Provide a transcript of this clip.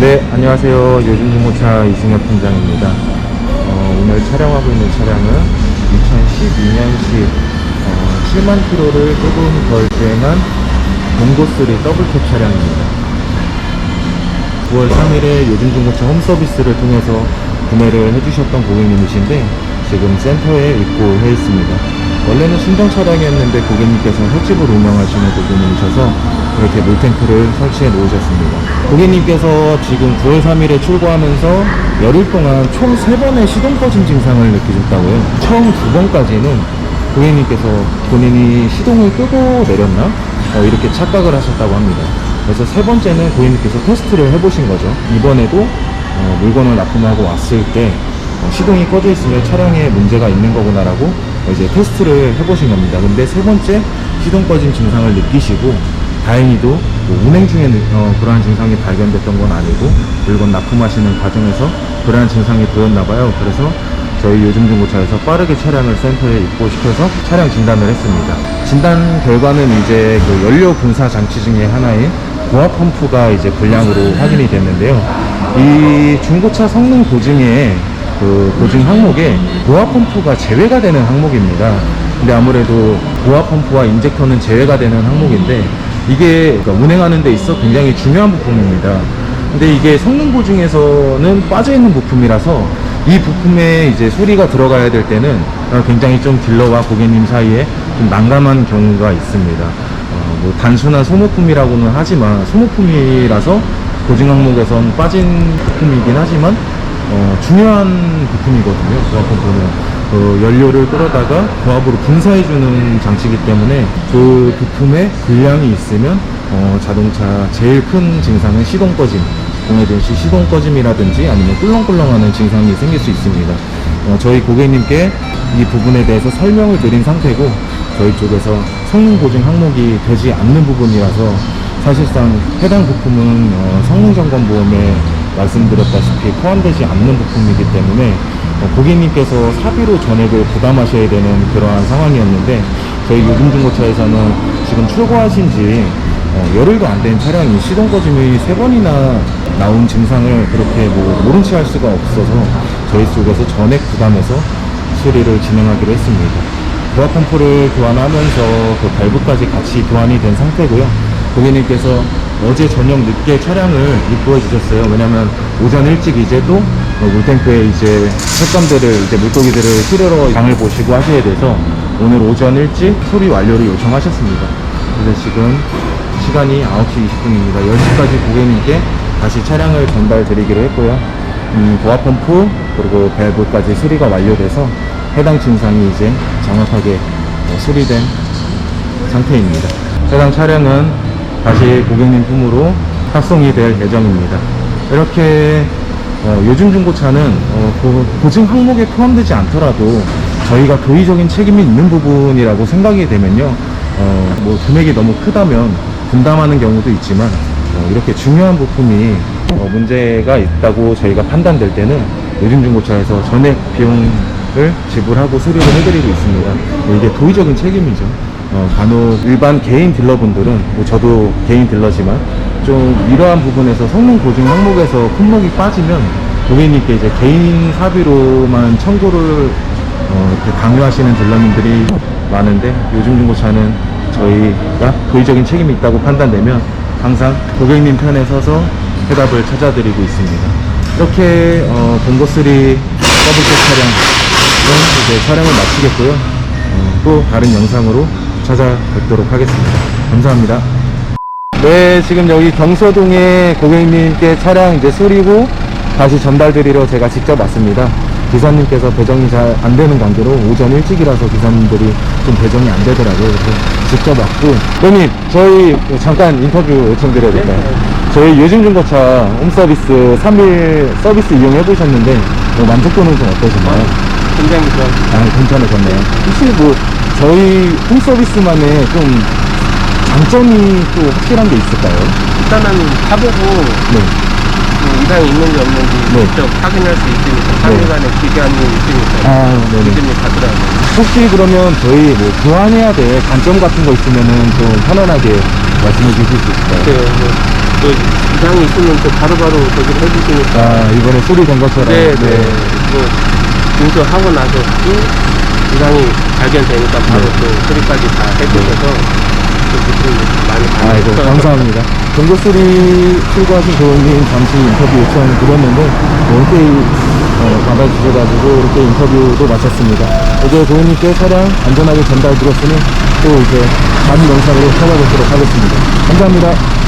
네, 안녕하세요. 요즘 중고차 이승엽 팀장입니다. 어, 오늘 촬영하고 있는 차량은 2012년식 7만 킬로를 조금 덜 주행한 몽고3 더블캡 차량입니다. 9월 3일에 요즘 중고차 홈서비스를 통해서 구매를 해주셨던 고객님이신데 지금 센터에 입고해 있습니다. 원래는 신정 차량이었는데 고객님께서 횟집을 운영하시는 고객님이셔서 이렇게 물탱크를 설치해 놓으셨습니다. 고객님께서 지금 9월 3일에 출고하면서 열흘 동안 총 3번의 시동 꺼짐 증상을 느끼셨다고요. 처음 두 번까지는 고객님께서 본인이 시동을 끄고 내렸나? 어, 이렇게 착각을 하셨다고 합니다. 그래서 세 번째는 고객님께서 테스트를 해보신 거죠. 이번에도 어, 물건을 납품하고 왔을 때 어, 시동이 꺼져 있으면 차량에 문제가 있는 거구나라고 이제 테스트를 해보신 겁니다. 근데 세 번째 시동 꺼짐 증상을 느끼시고 다행히도 뭐 운행 중에 느- 어, 그러한 증상이 발견됐던 건 아니고 물건 납품하시는 과정에서 그러한 증상이 보였나 봐요. 그래서 저희 요즘 중고차에서 빠르게 차량을 센터에 입고시켜서 차량 진단을 했습니다. 진단 결과는 이제 그 연료 분사 장치 중에 하나인 고압 펌프가 이제 불량으로 확인이 됐는데요. 이 중고차 성능 보증에 그 보증 항목에 고압 펌프가 제외가 되는 항목입니다. 근데 아무래도 고압 펌프와 인젝터는 제외가 되는 항목인데 이게 그러니까 운행하는 데 있어 굉장히 중요한 부품입니다. 근데 이게 성능 보증에서는 빠져 있는 부품이라서 이 부품에 이제 소리가 들어가야 될 때는 어, 굉장히 좀 딜러와 고객님 사이에 좀 난감한 경우가 있습니다. 어, 뭐 단순한 소모품이라고는 하지만 소모품이라서 보증 항목에선 빠진 부품이긴 하지만 어, 중요한 부품이거든요. 고압 펌프는 그 연료를 끌어다가 고압으로 분사해주는 장치이기 때문에 그 부품에 불량이 있으면 어, 자동차 제일 큰 증상은 시동 꺼짐, 공해진 시 시동 꺼짐이라든지 아니면 꿀렁꿀렁하는 증상이 생길 수 있습니다. 어, 저희 고객님께 이 부분에 대해서 설명을 드린 상태고 저희 쪽에서 성능 보증 항목이 되지 않는 부분이라서 사실상 해당 부품은 어, 성능 점검 보험에 말씀드렸다시피 포함되지 않는 부품이기 때문에 어, 고객님께서 사비로 전액을 부담하셔야 되는 그러한 상황이었는데 저희 요즘 중고차에서는 지금 출고하신 지 어, 열흘도 안 된 차량이 시동 꺼짐이 세 번이나 나온 증상을 그렇게 뭐 모른 체할 수가 없어서 저희 쪽에서 전액 부담해서 수리를 진행하기로 했습니다. 고압 펌프를 교환하면서 그 발부까지 같이 교환이 된 상태고요. 고객님께서 어제 저녁 늦게 차량을 입고해 주셨어요. 왜냐면 오전 일찍 이제 또 어, 물탱크에 이제 색감들을 이제 물고기들을 실으러 장을 보시고 하셔야 돼서 오늘 오전 일찍 수리 완료를 요청하셨습니다. 그래서 지금 시간이 9시 20분입니다. 10시까지 고객님께 다시 차량을 전달 드리기로 했고요. 음, 고압 펌프 그리고 밸브까지 수리가 완료돼서 해당 증상이 이제 정확하게 어, 수리된 상태입니다. 해당 차량은 다시 고객님 품으로 phát送이 될 예정입니다. 이렇게 어, 요즘 중고차는 어, 그 보증 항목에 포함되지 않더라도 저희가 도의적인 책임이 있는 부분이라고 생각이 되면요, 어, 뭐 금액이 너무 크다면 분담하는 경우도 있지만 어, 이렇게 중요한 부품이 어, 문제가 있다고 저희가 판단될 때는 요즘 중고차에서 전액 비용을 지불하고 수리를 해드리고 있습니다. 이게 도의적인 책임이죠. 어, 간혹 일반 개인 딜러분들은 뭐 저도 개인 딜러지만 좀 이러한 부분에서 성능 보증 항목에서 품목이 빠지면 고객님께 이제 개인 사비로만 청구를 어, 강요하시는 딜러님들이 많은데 요즘 중고차는 저희가 도의적인 책임이 있다고 판단되면 항상 고객님 편에 서서 해답을 찾아드리고 있습니다. 이렇게 어, 본고3 더블셋 차량은 이제 촬영을 마치겠고요. 어, 또 다른 영상으로 찾아뵙도록 하겠습니다. 감사합니다. 네, 지금 여기 경서동에 고객님께 차량 이제 수리고 다시 전달드리러 제가 직접 왔습니다. 기사님께서 배정이 잘 안 되는 관계로 오전 일찍이라서 기사님들이 좀 배정이 안 되더라고요. 그래서 직접 왔고. 형님, 저희 잠깐 인터뷰 요청드려야 될까요? 저희 요즘 중고차 홈서비스 3일 서비스 이용해 보셨는데 뭐 만족도는 좀 어떠셨나요? 굉장히 좋아. 아, 괜찮으셨네요. 혹시 뭐 저희 홈서비스만의 좀 장점이 또 확실한 게 있을까요? 일단은 타보고 네. 뭐 이상이 있는지 없는지 네. 직접 확인할 수 있으니까 3일간의 기간이 있으니까 아, 네네. 믿음이 가더라고요. 혹시 그러면 저희 뭐 교환해야 될 단점 같은 거 있으면은 좀 편안하게 말씀해 주실 수 있을까요? 그, 뭐또 이상이 있으면 또 바로바로 저기를 해주시니까. 아, 이번에 소리 된 것처럼. 네, 네. 뭐, 인수하고 나서 또 이상이 발견되니까 바로 네. 또 소리까지 다 해주셔서 많이 아이고. 감사합니다. 경고 소리 출고하신 도우님 잠시 인터뷰 요청 드렸는데, 흔쾌히 어, 받아주셔가지고 이렇게 인터뷰도 마쳤습니다. 이제 도우님께 차량 안전하게 전달 드렸으니 또 이제 다음 영상으로 찾아뵙도록 하겠습니다. 감사합니다.